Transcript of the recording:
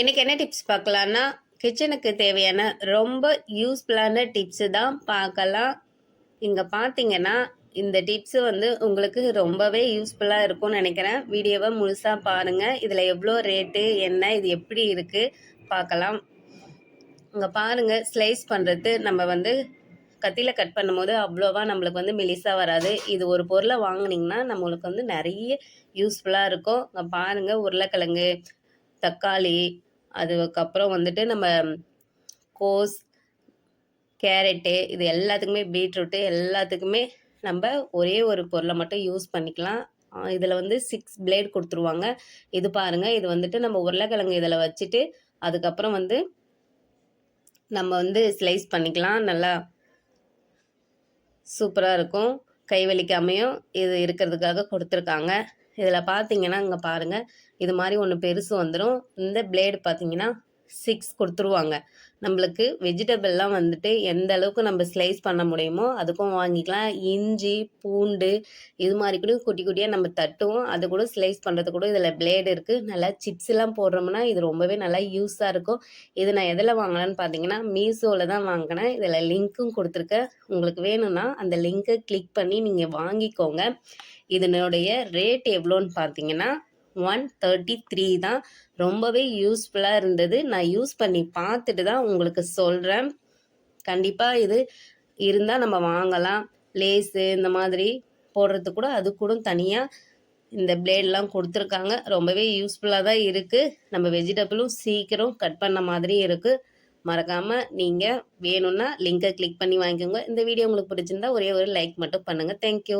இன்றைக்கி என்ன டிப்ஸ் பார்க்கலான்னா கிச்சனுக்கு தேவையான ரொம்ப யூஸ்ஃபுல்லான டிப்ஸு தான் பார்க்கலாம். இங்கே பார்த்தீங்கன்னா இந்த டிப்ஸு வந்து உங்களுக்கு ரொம்பவே யூஸ்ஃபுல்லாக இருக்கும்னு நினைக்கிறேன். வீடியோவை முழுசாக பாருங்கள் இதில் எவ்வளோ ரேட்டு என்ன இது எப்படி இருக்குது பார்க்கலாம். இங்கே பாருங்கள் ஸ்லைஸ் பண்ணுறது நம்ம வந்து கத்தியில் கட் பண்ணும்போது அவ்வளோவா நம்மளுக்கு வந்து மெலிசாக வராது. இது ஒரு பொருளை வாங்கினீங்கன்னா நம்மளுக்கு வந்து நிறைய யூஸ்ஃபுல்லாக இருக்கும். இங்கே பாருங்கள் உருளைக்கிழங்கு தக்காளி அதுக்கப்புறம் வந்துட்டு நம்ம கோஸ் கேரட்டு இது எல்லாத்துக்குமே பீட்ரூட்டு எல்லாத்துக்குமே நம்ம ஒரே ஒரு பொருளை மட்டும் யூஸ் பண்ணிக்கலாம். இதில் வந்து சிக்ஸ் பிளேட் கொடுத்துருவாங்க. இது பாருங்கள் இது வந்துட்டு நம்ம உருளைக்கிழங்கு இதில் வச்சுட்டு அதுக்கப்புறம் வந்து நம்ம வந்து ஸ்லைஸ் பண்ணிக்கலாம். நல்லா சூப்பராக இருக்கும். கை வலிக்காமையும் இது இருக்கிறதுக்காக கொடுத்துருக்காங்க. இதில் பார்த்தீங்கன்னா இங்கே பாருங்கள் இது மாதிரி ஒன்று பெருசு வந்துடும் இந்த பிளேடு பார்த்தீங்கன்னா சிக்ஸ் கொடுத்துருவாங்க. நம்மளுக்கு வெஜிடபிள்லாம் வந்துட்டு எந்த அளவுக்கு நம்ம ஸ்லைஸ் பண்ண முடியுமோ அதுக்கும் வாங்கிக்கலாம். இஞ்சி பூண்டு இது மாதிரி கூட குட்டி குட்டியாக நம்ம தட்டுவோம். அது கூட ஸ்லைஸ் பண்ணுறது கூட இதில் பிளேடு இருக்குது நல்லா சிப்ஸ்லாம் போடுறோம்னா இது ரொம்பவே நல்லா யூஸாக இருக்கும். இது நான் எதில் வாங்கினேன்னு பார்த்தீங்கன்னா மீஷோவில் தான் வாங்கினேன். இதில் லிங்க்கும் கொடுத்துருக்கேன். உங்களுக்கு வேணும்னா அந்த லிங்க்கை கிளிக் பண்ணி நீங்கள் வாங்கிக்கோங்க. இதனுடைய ரேட் எவ்வளோன்னு பார்த்தீங்கன்னா ஒன் தேர்ட்டி த்ரீ தான் ரொம்பவே யூஸ்ஃபுல்லாக இருந்தது. நான் யூஸ் பண்ணி பார்த்துட்டு தான் உங்களுக்கு சொல்கிறேன் கண்டிப்பாக இது இருந்தால் நம்ம வாங்கலாம். லேஸு இந்த மாதிரி போடுறது கூட அது கூட தனியாக இந்த பிளேட்லாம் கொடுத்துருக்காங்க. ரொம்பவே யூஸ்ஃபுல்லாக தான் இருக்குது நம்ம வெஜிடபிளும் சீக்கிரம் கட் பண்ண மாதிரி இருக்குது மறக்காமல் நீங்கள் வேணும்னா லிங்கை கிளிக் பண்ணி வாங்கிக்கோங்க. இந்த வீடியோ உங்களுக்கு பிடிச்சிருந்தா ஒரே ஒரு லைக் மட்டும் பண்ணுங்கள் தேங்க்யூ